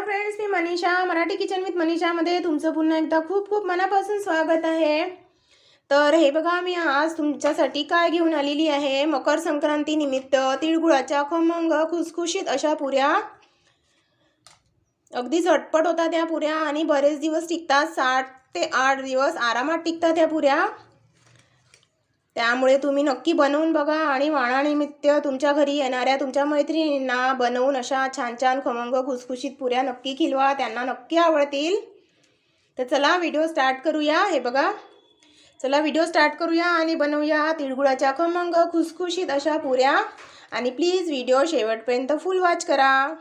Hello friends मी Manisha Marathi kitchen with मनीषामध्ये तुमचं पुन्हा एकदा खूप खूप मनापासून स्वागत आहे. तर हे बघा मी आज तुमच्यासाठी काय घेऊन आलेली आहे? मकर संक्रांती निमित्त तिळगुळाच्या खमंग खुसखुशीत अशा पुऱ्या. अगदी झटपट होता त्या पुऱ्या आणि बरेच दिवस टिकतात सात ते आठ दिवस आरामात टिकतात त्या पुऱ्या. त्यामुळे तुम्ही नक्की बनवून बघा आणि वाणानिमित्त तुमच्या घरी येणाऱ्या तुमच्या मैत्रिणींना बनवून अशा छान छान खमंग खुसखुशीत पुऱ्या नक्की खिलवा त्यांना नक्की आवडतील. तर चला व्हिडिओ स्टार्ट करूया. हे बघा. चला व्हिडिओ स्टार्ट करूया आणि बनवूया तिळगुळाच्या खमंग खुसखुशीत अशा पुऱ्या. आणि प्लीज व्हिडिओ शेवटपर्यंत फुल वॉच करा.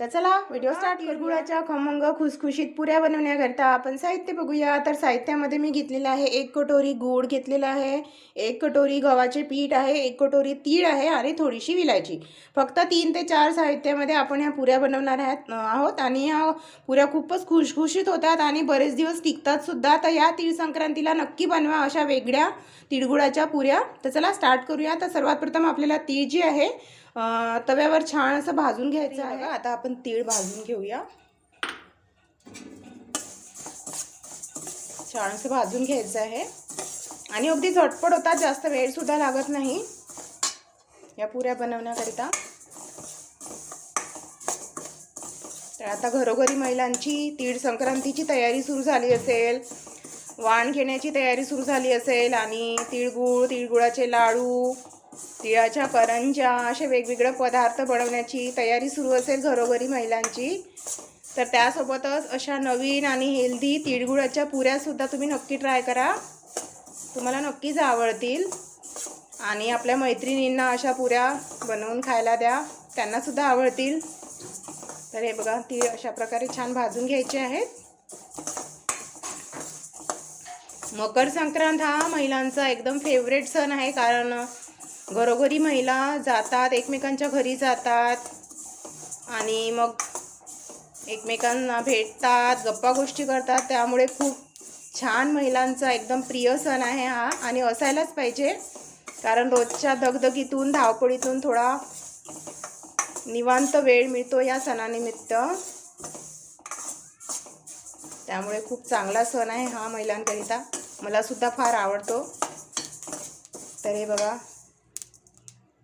तर चला व्हिडिओ स्टार्ट तिळगुळाच्या खमंग खुसखुशीत पुऱ्या बनवण्याकरता आपण साहित्य बघूया. तर साहित्यामध्ये मी घेतलेलं आहे एक कटोरी गूळ घेतलेला आहे एक कटोरी गव्हाचे पीठ आहे एक कटोरी तीळ आहे आणि थोडीशी विलायची. फक्त तीन ते चार साहित्यामध्ये आपण ह्या पुऱ्या बनवणार आहेत आहोत. आणि ह्या पुऱ्या खूपच खुशखुशीत होतात आणि बरेच दिवस टिकतात सुद्धा. तर या तीळ संक्रांतीला नक्की बनवा अशा वेगळ्या तिळगुळाच्या पुऱ्या. तर चला स्टार्ट करूया. तर सर्वात प्रथम आपल्याला तीळ जी आहे तव्यावर छान असं भाजून घ्यायचं आहे. आता आपण तीळ भाजून घेऊया. छान असं भाजून घ्यायचं आहे. आणि अगदी झटपट होतात जास्त वेळ सुद्धा लागत नाही. या पुऱ्या बनवण्याकरिता. तर आता घरोघरी महिलांची तीळ संक्रांतीची तयारी सुरू झाली असेल. वाण घेण्याची तयारी सुरू झाली असेल. आणि तिळगुळ तिळगुळाचे लाडू तिळाच्या करंजा असे वेगवेगळे पदार्थ बनवण्याची तयारी सुरू असेल घरोघरी महिलांची. तर त्यासोबतच अशा नवीन आणि हेल्दी तिळगुळाच्या पुऱ्यासुद्धा तुम्ही नक्की ट्राय करा. तुम्हाला नक्कीच आवडतील. आणि आपल्या मैत्रिणींना अशा पुऱ्या बनवून खायला द्या. त्यांनासुद्धा आवडतील. तर हे बघा ती अशा प्रकारे छान भाजून घ्यायचे आहेत. मकर संक्रांत हा महिलांचा एकदम फेवरेट सण आहे. कारण घरोघरी महिला जातात एकमेकांच्या घरी जातात आणि मग एकमेकांना भेटतात गप्पा गोष्टी करतात. त्यामुळे खूप छान महिलांचा एकदम प्रिय सण आहे हा आणि असायलाच पाहिजे. कारण रोजच्या दगदगीतून धावपळीतून थोडा निवांत वेळ मिळतो या सणानिमित्त. त्यामुळे खूप चांगला सण आहे हा महिलांकरिता. मलासुद्धा फार आवडतो. तर हे बघा.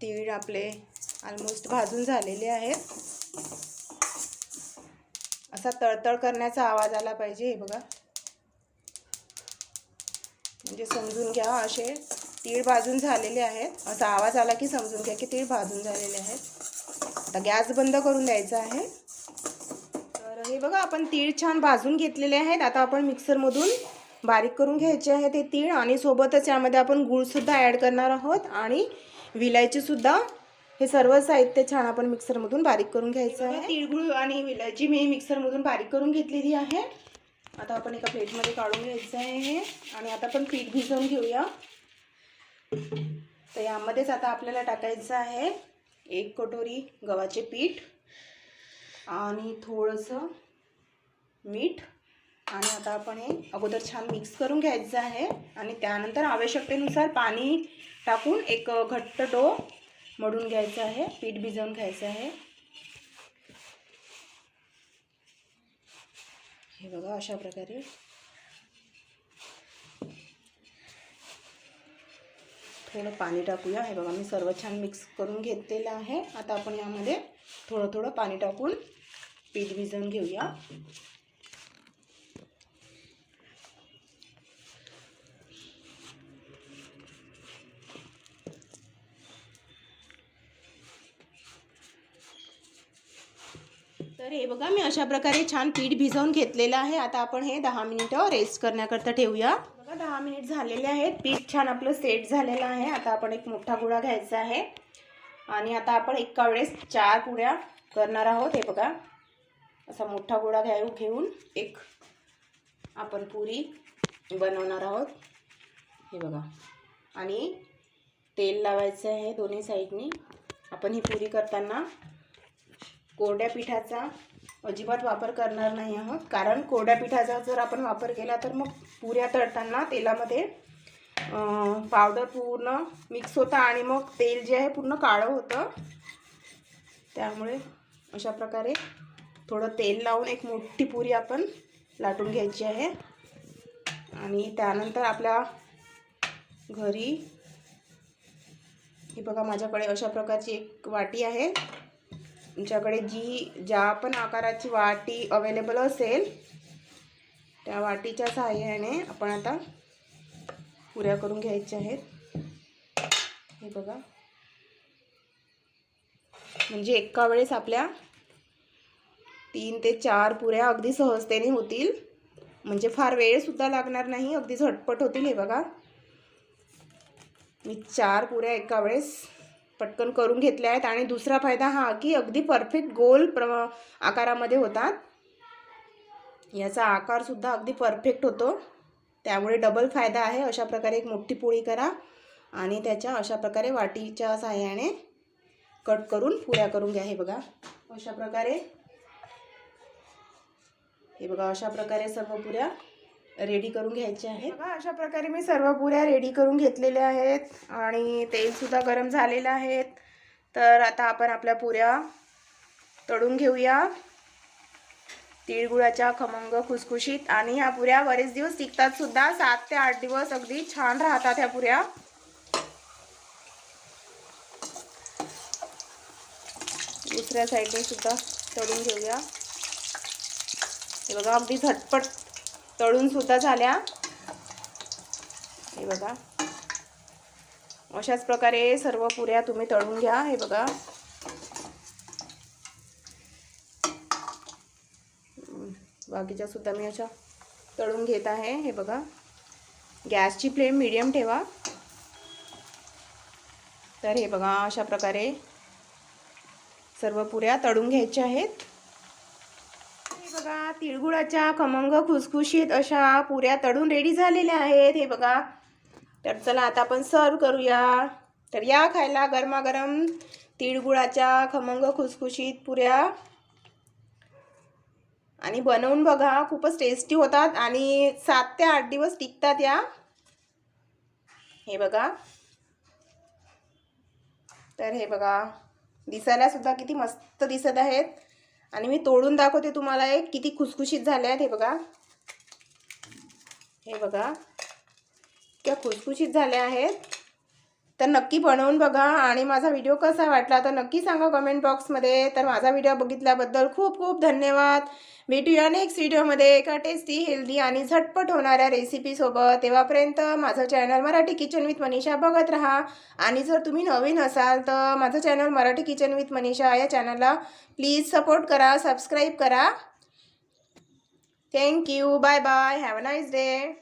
तीळ आपले ऑलमोस्ट भाजून झालेले आहेत. असा तळतळ करण्याचा आवाज आला पाहिजे हे बघा. म्हणजे समजून घ्या असे तीळ भाजून झालेले आहेत. असा आवाज आला की समजून घ्या की तीळ भाजून झालेले आहेत. आता गॅस बंद करून द्यायचा आहे. तर हे बघा आपण तीळ छान भाजून घेतलेले आहेत. आता आपण मिक्सरमधून बारीक करून घ्यायचे आहे ते तीळ आणि सोबतच यामध्ये आपण गूळसुद्धा ॲड करणार आहोत. आणि विलायचीसुद्धा हे सर्व साहित्य छान आपण मिक्सरमधून बारीक करून घ्यायचं आहे. तिळगुळ आणि विलायची मी मिक्सरमधून बारीक करून घेतलेली आहे. आता आपण एका प्लेटमध्ये काढून घ्यायचं आहे. हे आणि आता आपण पीठ भिजवून घेऊया. तर यामध्येच आता आपल्याला टाकायचं आहे एक कटोरी गव्हाचे पीठ आणि थोडंसं मीठ. आणि आता आपण हे अगोदर छान मिक्स करून घ्यायचं आहे. आणि त्यानंतर आवश्यकतेनुसार पाणी टाकून एक घट्ट डो मळून घ्यायचं आहे. पीठ भिजवून घ्यायचं आहे. हे बघा अशा प्रकारे. थोडं पाणी टाकूया. हे बघा मी सर्व छान मिक्स करून घेतलेलं आहे. आता आपण यामध्ये थोडं थोडं पाणी टाकून पीठ भिजवून घेऊया. तर हे बघा मी अशा प्रकारे छान पीठ भिजवून घेतलेलं आहे. आता आपण हे दहा मिनिटं रेस्ट करण्याकरता ठेवूया. बघा दहा मिनिट झालेले आहेत. पीठ छान आपलं सेट झालेलं आहे. आता आपण एक मोठा गुळा घ्यायचा आहे. आणि आता आपण एका वेळेस चार पुड्या करणार आहोत. हे बघा असा मोठा गोळा घ्या घेऊन एक आपण पुरी बनवणार आहोत. हे बघा. आणि तेल लावायचं आहे दोन्ही साईडनी आपण ही पुरी करताना कोरड्या पिठाचा अजिबात वापर करणार नाही आहोत. कारण कोरड्या पिठाचा जर आपण वापर केला तर मग पुऱ्या तळताना तेलामध्ये पावडर पूर्ण मिक्स होतं आणि मग तेल जे आहे पूर्ण काळं होतं. त्यामुळे अशा प्रकारे थोडं तेल लावून एक मोठी पुरी आपण लाटून घ्यायची आहे. आणि त्यानंतर आपल्या घरी हे बघा माझ्याकडे अशा प्रकारची एक वाटी आहे. तुमच्याकडे जी ज्या पण आकाराची वाटी अवेलेबल असेल त्या वाटीच्या सहाय्याने आपण आता पुऱ्या करून घ्यायच्या आहेत. हे बघा. म्हणजे एका वेळेस आपल्या तीन ते चार पुऱ्या अगदी सहजतेने होतील. म्हणजे फार वेळसुद्धा लागणार नाही अगदी झटपट होतील हे बघा. मी चार पुऱ्या एका वेळेस पटकन करून घेतल्या आहेत. आणि दुसरा फायदा हा की अगदी परफेक्ट गोल प्र आकारामध्ये होतात. याचा आकारसुद्धा अगदी परफेक्ट होतो. त्यामुळे डबल फायदा आहे. अशा प्रकारे एक मोठी पोळी करा. आणि त्याच्या अशा प्रकारे वाटीच्या सहाय्याने कट करून पुऱ्या करून घ्या. हे बघा. अशा प्रकारे. हे बघा अशा प्रकारे सर्व पुऱ्या रेडी करून घ्यायचे आहेत. बघा अशा प्रकारे मी सर्व पुऱ्या रेडी करून घेतलेल्या आहेत आणि तेलसुद्धा गरम झालेलं आहेत. तर आता आपण आपल्या पुऱ्या तळून घेऊया. तिळगुळाच्या खमंग खुसखुशीत आणि ह्या पुऱ्या बरेच दिवस टिकतात सुद्धा. सात ते आठ दिवस अगदी छान राहतात ह्या पुऱ्या. दुसऱ्या साईडने सुद्धा तळून घेऊया. हे बघा अगदी झटपट तळून सुद्धा झाल्या. हे बघा. अशाच प्रकारे सर्व पुऱ्या तुम्ही तळून घ्या. हे बघा. बाकीच्या सुद्धा मी अशा तळून घेत आहे. हे बघा. गॅसची फ्लेम मिडियम ठेवा. तर हे बघा अशा प्रकारे सर्व पुऱ्या तळून घ्यायच्या आहेत. बघा तिळगुळाच्या खमंग खुसखुशीत अशा पुऱ्या तळून रेडी झालेल्या आहेत. हे बघा. तर चला आता आपण सर्व करूया. तर या खायला गरमागरम तिळगुळाच्या खमंग खुसखुशीत पुऱ्या. आणि बनवून बघा खूपच टेस्टी होतात आणि सात ते आठ दिवस टिकतात या. हे बघा. तर हे बघा. दिसायला सुद्धा किती मस्त दिसत आहेत. आणि मी तोडून दाखवते तुम्हाला एक किती खुसखुशीत झाल्या आहेत हे बघा. हे बघा. इतक्या खुसखुशीत झाल्या आहेत. तर नक्की बनवून बघा. आणि माझा व्हिडिओ कसा वाटला तर नक्की सांगा कमेंट बॉक्समध्ये तर माझा व्हिडिओ बघितल्याबद्दल खूप खूप धन्यवाद. भेटूया नेक्स्ट व्हिडिओमध्ये एका टेस्टी हेल्दी आणि झटपट होणाऱ्या रेसिपीसोबत तेव्हापर्यंत माझं channel Marathi kitchen with Manisha बघत राहा. आणि जर तुम्ही नवीन असाल तर माझं channel Marathi kitchen with Manisha या चॅनलला प्लीज सपोर्ट करा सबस्क्राईब करा. Thank you bye bye have a nice day